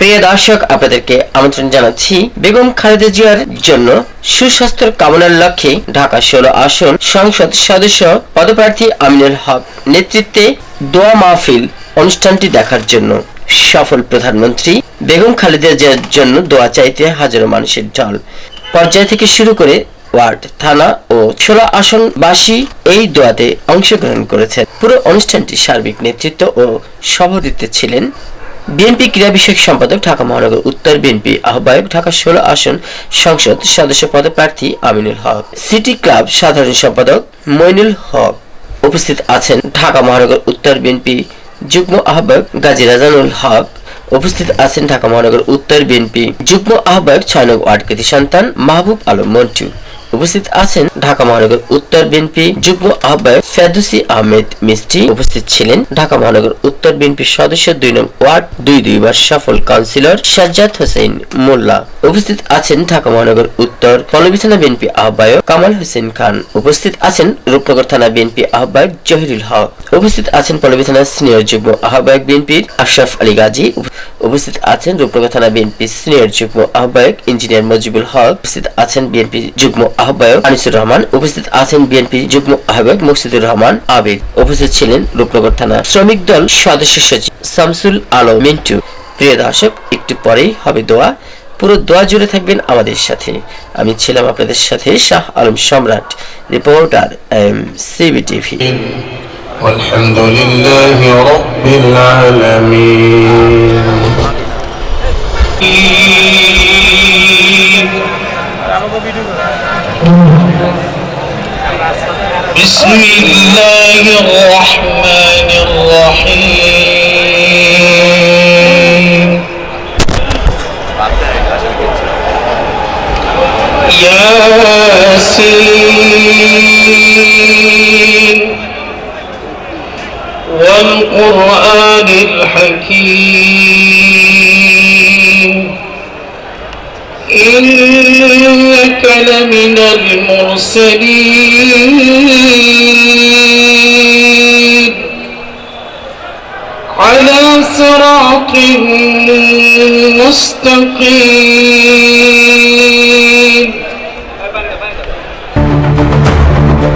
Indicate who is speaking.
Speaker 1: প্রিয় দর্শক, আপনাদেরকে আমন্ত্রণ জানাচ্ছি বেগম খালেদা জিয়ার জন্য সুস্বাস্থ্য কামনার লক্ষ্যে ঢাকা ষোলো আসন সংসদ সদস্য পদপ্রার্থী আমিনুল হক নেতৃত্বে দোয়া মাহফিল অনুষ্ঠানটি দেখার জন্য। সফল প্রধানমন্ত্রী বেগম খালেদা জিয়ার জন্য দোয়া চাইতে হাজারো মানুষের ঢল। পর্যায় থেকে শুরু করে ওয়ার্ড, থানা ও ছোলা আসনবাসী এই দোয়াতে অংশগ্রহণ করেছেন। পুরো অনুষ্ঠানটি সার্বিক নেতৃত্ব ও সভাপতিত্বে ছিলেন বিএনপি ক্রীড়া বিষয়ক সম্পাদক ঢাকা মহানগর উত্তর বিএনপি আহ্বায়ক ঢাকা ষোলো আসন সংসদ সদস্য পদে প্রার্থী আমিনুল হক। সিটি ক্লাব সাধারণ সম্পাদক মইনুল হক উপস্থিত আছেন ঢাকা মহানগর উত্তর বিএনপি যুগ্ম আহ্বায়ক গাজী রাজানুল হক উপস্থিত আছেন ঢাকা মহানগর উত্তর বিএনপি যুগ্ম আহ্বায়ক ছয় নং ওয়ার্ড সন্তান মাহবুব আলম মন্টু। উপস্থিত আছেন ঢাকা মহানগর উত্তর বিএনপি যুগ্ম আহ্বায়ক ফেরদৌসি আহমেদ মিস্ত্রি। উপস্থিত ছিলেন ঢাকা মহানগর উত্তর বিএনপি সদস্য দুই নং ওয়ার্ড, দুই দুইবার সফল কাউন্সিলর সাজ্জাদ হোসেন মোল্লা। উপস্থিত আছেন ঢাকা মহানগর উত্তর পল্লবী থানা বিএনপি আহ্বায়ক কামাল হোসেন খান। উপস্থিত আছেন রূপনগর থানা বিএনপি আহ্বায়ক জহিরুল হক। উপস্থিত আছেন পল্লবী থানা সিনিয়র যুগ্ম আহ্বায়ক বিএনপির আশরাফ আলী গাজী। উপস্থিত আছেন রূপনগর থানা বিএনপি সিনিয়র যুগ্ম আহ্বায়ক ইঞ্জিনিয়ার মজিবুল হক। উপস্থিত আছেন বিএনপি যুগ্ম আহ্বায়ক আনিসুর রহমান উপস্থিত আছেন বিএনপি যুগ্ম আহ্বায়ক মুর্শিদুর রহমান আবিদ উপস্থিত ছিলেন রূপনগর থানা শ্রমিক দল সদস্য সচিব শামসুল আলম মিন্টু প্রিয় দর্শক একটু পরেই হবে দোয়া পুরো দোয়া জুড়ে থাকবেন আমাদের সাথে আমি ছিলাম আপনাদের সাথে শাহ আলম সম্রাট রিপোর্টার এম সিবি টিভি
Speaker 2: والحمد لله رب العالمين بسم الله الرحمن الرحيم. ياسين. والقرآن الحكيم. إنك لمن المرسلين. على صراط مستقيم.